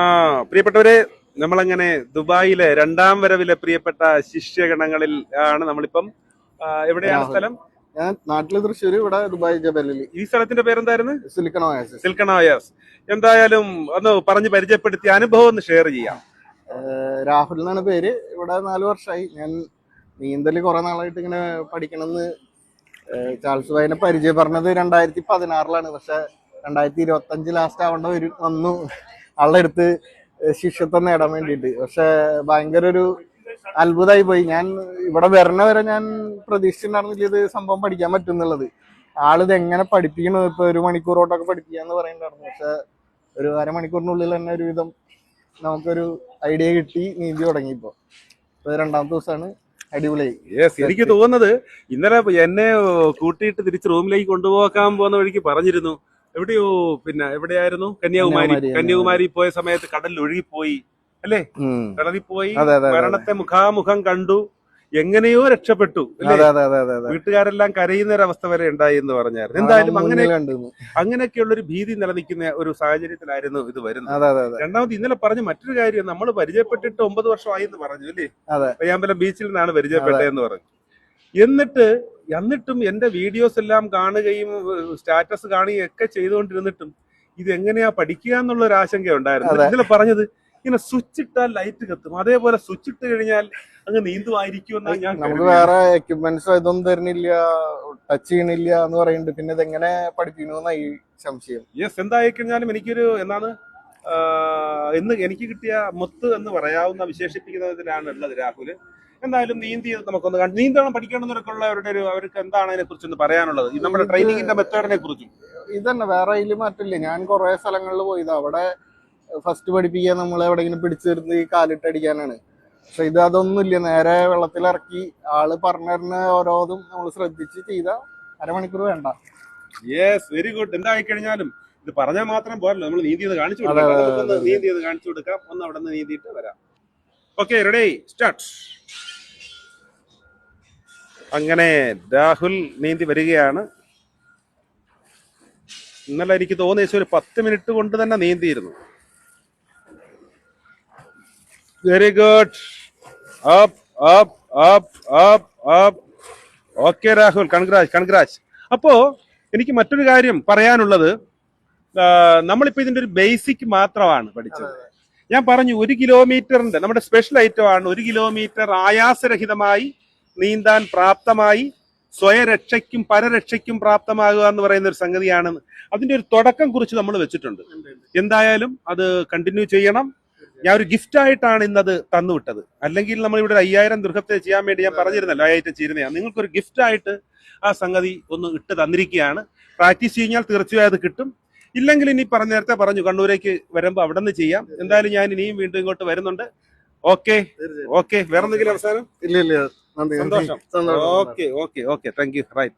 ആ പ്രിയപ്പെട്ടവരെ നമ്മളങ്ങനെ ദുബായിലെ രണ്ടാം വരവിലെ പ്രിയപ്പെട്ട ശിഷ്യഗണങ്ങളിൽ ആണ് നമ്മളിപ്പം എവിടെയാണ് സ്ഥലം? ഞാൻ നാട്ടിലെ തൃശ്ശൂർ ഇവിടെ ദുബായ് ജബലിൽ ഈ സ്ഥലത്തിന്റെ പേരെന്തായിരുന്നു? സിലിക്കൺ സിൽക്കണോയാസ് സിൽക്കണോയസ് എന്തായാലും ഒന്ന് പറഞ്ഞ് പരിചയപ്പെടുത്തി അനുഭവം ഒന്ന് ഷെയർ ചെയ്യാം. രാഹുൽ എന്നാണ് പേര്. ഇവിടെ നാല് വർഷമായി ഞാൻ നീന്തൽ കുറെ നാളായിട്ട് ഇങ്ങനെ പഠിക്കണമെന്ന് ചാൾസ് ഭായിനെ പരിചയപ്പെടുന്നത് രണ്ടായിരത്തി പതിനാറിലാണ്. പക്ഷെ രണ്ടായിരത്തി ഇരുപത്തി അഞ്ച് ലാസ്റ്റ് ആവേണ്ട ഒരു വന്നു. ആളുടെ അടുത്ത് ശിഷ്യത്വം നേടാൻ വേണ്ടിയിട്ട്. പക്ഷെ ഭയങ്കര ഒരു അത്ഭുതമായി പോയി. ഞാൻ ഇവിടെ വരണ വരെ ഞാൻ പ്രതീക്ഷിച്ചിട്ടുണ്ടായിരുന്നില്ല ഇത് സംഭവം പഠിക്കാൻ പറ്റും എന്നുള്ളത് ആളിത് എങ്ങനെ പഠിപ്പിക്കണോ ഇപ്പൊ ഒരു മണിക്കൂറോട്ടൊക്കെ പഠിപ്പിക്കാന്ന് പറയുന്നുണ്ടായിരുന്നു. പക്ഷെ ഒരു അരമണിക്കൂറിനുള്ളിൽ തന്നെ ഒരുവിധം നമുക്കൊരു ഐഡിയ കിട്ടി നീന്തി തുടങ്ങി ഇപ്പൊ. രണ്ടാമത്തെ ദിവസമാണ്. അടിപൊളിയായി എനിക്ക് തോന്നുന്നത് ഇന്നലെ എന്നെ കൂട്ടിയിട്ട് തിരിച്ച് റൂമിലേക്ക് കൊണ്ടുപോകാൻ പോകുന്ന വഴിക്ക് പറഞ്ഞിരുന്നു. എവിടെയോ പിന്നെ എവിടെയായിരുന്നു? കന്യാകുമാരി. കന്യാകുമാരി, പോയ സമയത്ത് കടലിൽ ഒഴുകിപ്പോയി. അല്ലേ. കടലിൽ പോയി മരണത്തെ മുഖാമുഖം കണ്ടു. എങ്ങനെയോ രക്ഷപ്പെട്ടു. വീട്ടുകാരെല്ലാം കരയുന്ന ഒരവസ്ഥ വരെ ഉണ്ടായി എന്ന് പറഞ്ഞായിരുന്നു. എന്തായാലും അങ്ങനെ. അങ്ങനെയൊക്കെയുള്ള ഒരു ഭീതി നിലനിൽക്കുന്ന ഒരു സാഹചര്യത്തിലായിരുന്നു ഇത് വരുന്നത്. രണ്ടാമത് ഇന്നലെ പറഞ്ഞ മറ്റൊരു കാര്യം നമ്മൾ പരിചയപ്പെട്ടിട്ട് ഒമ്പത് വർഷമായി എന്ന് പറഞ്ഞു അല്ലേ. പയ്യാമ്പലം ബീച്ചിൽ നിന്നാണ് പരിചയപ്പെട്ടതെന്ന് പറഞ്ഞു. എന്നിട്ട് എന്നിട്ടും എന്റെ വീഡിയോസ് എല്ലാം കാണുകയും സ്റ്റാറ്റസ് കാണുകയും ഒക്കെ ചെയ്തുകൊണ്ടിരുന്നിട്ടും ഇത് എങ്ങനെയാ പഠിക്കുക എന്നുള്ള ഒരു ആശങ്ക ഉണ്ടായിരുന്നു ഇതിൽ പറഞ്ഞത് ഇങ്ങനെ സ്വിച്ച് ഇട്ടാൽ ലൈറ്റ് കത്തും. അതേപോലെ സ്വിച്ച് ഇട്ട് കഴിഞ്ഞാൽ അങ്ങ് നീന്തുമായിരിക്കും ഞാൻ നമുക്ക് വേറെ എക്യുപ്മെന്റ്സ് ഇതൊന്നും തരുന്നില്ല ടച്ച് ചെയ്യണില്ല എന്ന് പറയുന്നുണ്ട്. പിന്നെ ഇതെങ്ങനെ ഈ സംശയം. യെസ് എന്തായി കഴിഞ്ഞാലും എനിക്കൊരു എന്നാണ് ഇന്ന് എനിക്ക് കിട്ടിയ മുത്ത് എന്ന് പറയാവുന്ന വിശേഷിപ്പിക്കുന്നതിലാണ് ഉള്ളത് രാഹുൽ എന്തായാലും നീന്തി നമുക്കൊന്ന് നീന്തണം പഠിക്കണമെന്നൊക്കെ ഉള്ളവരുടെ ഒരു അവർക്ക് എന്താണ് അതിനെ കുറിച്ചൊന്ന് പറയാനുള്ളത്? ഈ നമ്മുടെ ട്രെയിനിങ്ങിന്റെ മെത്തേഡിനെ കുറിച്ചും ഇതന്നെ വേറെ അതിൽ മാറ്റില്ല ഞാൻ കുറെ സ്ഥലങ്ങളിൽ പോയത് അവിടെ ഫസ്റ്റ് പഠിപ്പിക്കാൻ നമ്മൾ എവിടെയെങ്കിലും പിടിച്ചു ഈ കാലിട്ടടിക്കാനാണ്. പക്ഷെ ഇത് അതൊന്നുമില്ല നേരെ വെള്ളത്തിലിറക്കി ആൾ പറഞ്ഞു തരുന്ന ഓരോന്നും നമ്മൾ ശ്രദ്ധിച്ച് ചെയ്ത അരമണിക്കൂർ വേണ്ട. യെസ് വെരി ഗുഡ് എന്തായി കഴിഞ്ഞാലും ഇത് പറഞ്ഞാൽ മാത്രം പോരല്ലോ. നമ്മൾ നീന്തിയത് കാണിച്ചു അതെ, കൊടുക്കാം നീന്തി കാണിച്ചു കൊടുക്കാം. ഒന്ന് അവിടെ നിന്ന് നീന്തിയിട്ട് വരാം. ഓക്കെ റെഡി സ്റ്റാർട്ട് അങ്ങനെ രാഹുൽ നീന്തി വരികയാണ്. ഇന്നലെ എനിക്ക് തോന്നിയ ഒരു പത്ത് മിനിറ്റ് കൊണ്ട് തന്നെ നീന്തിയിരുന്നു. Very good up up up up up okay Rahul congrats congrats അപ്പോ എനിക്ക് മറ്റൊരു കാര്യം പറയാനുള്ളത്. നമ്മളിപ്പോ ഇതിന്റെ ഒരു ബേസിക് മാത്രമാണ് പഠിച്ചത്. ഞാൻ പറഞ്ഞു ഒരു കിലോമീറ്ററിന്റെ നമ്മുടെ സ്പെഷ്യൽ ഐറ്റം ആണ് ഒരു കിലോമീറ്റർ ആയാസരഹിതമായി നീന്താൻ പ്രാപ്തമായി സ്വയരക്ഷയ്ക്കും പരരക്ഷയ്ക്കും പ്രാപ്തമാകുക എന്ന് പറയുന്ന ഒരു സംഗതിയാണ്. അതിന്റെ ഒരു തുടക്കം കുറിച്ച് നമ്മൾ വെച്ചിട്ടുണ്ട്. എന്തായാലും അത് കണ്ടിന്യൂ ചെയ്യണം. ഞാൻ ഒരു ഗിഫ്റ്റ് ആയിട്ടാണ് ഇന്നത് തന്നുവിട്ടത്. അല്ലെങ്കിൽ നമ്മൾ ഇവിടെ അയ്യായിരം ദുർഗത്തെ ചെയ്യാൻ വേണ്ടി ഞാൻ പറഞ്ഞിരുന്നല്ലോ അയ്യായിരം ചേരുന്നതാണ് നിങ്ങൾക്കൊരു ഗിഫ്റ്റ് ആയിട്ട് ആ സംഗതി ഒന്ന് ഇട്ട് തന്നിരിക്കുകയാണ്. പ്രാക്ടീസ് കഴിഞ്ഞാൽ തീർച്ചയായും അത് കിട്ടും. ഇല്ലെങ്കിൽ ഇനി പറഞ്ഞ നേരത്തെ പറഞ്ഞു കണ്ണൂരേക്ക് വരുമ്പോൾ അവിടെ നിന്ന് ചെയ്യാം. എന്തായാലും ഞാൻ ഇനിയും വീണ്ടും ഇങ്ങോട്ട് വരുന്നുണ്ട്. ഓക്കെ. ഓക്കെ. വേറെന്തെങ്കിലും അവസാനം? ഇല്ല ഇല്ല. நன்றி okay okay okay thank you right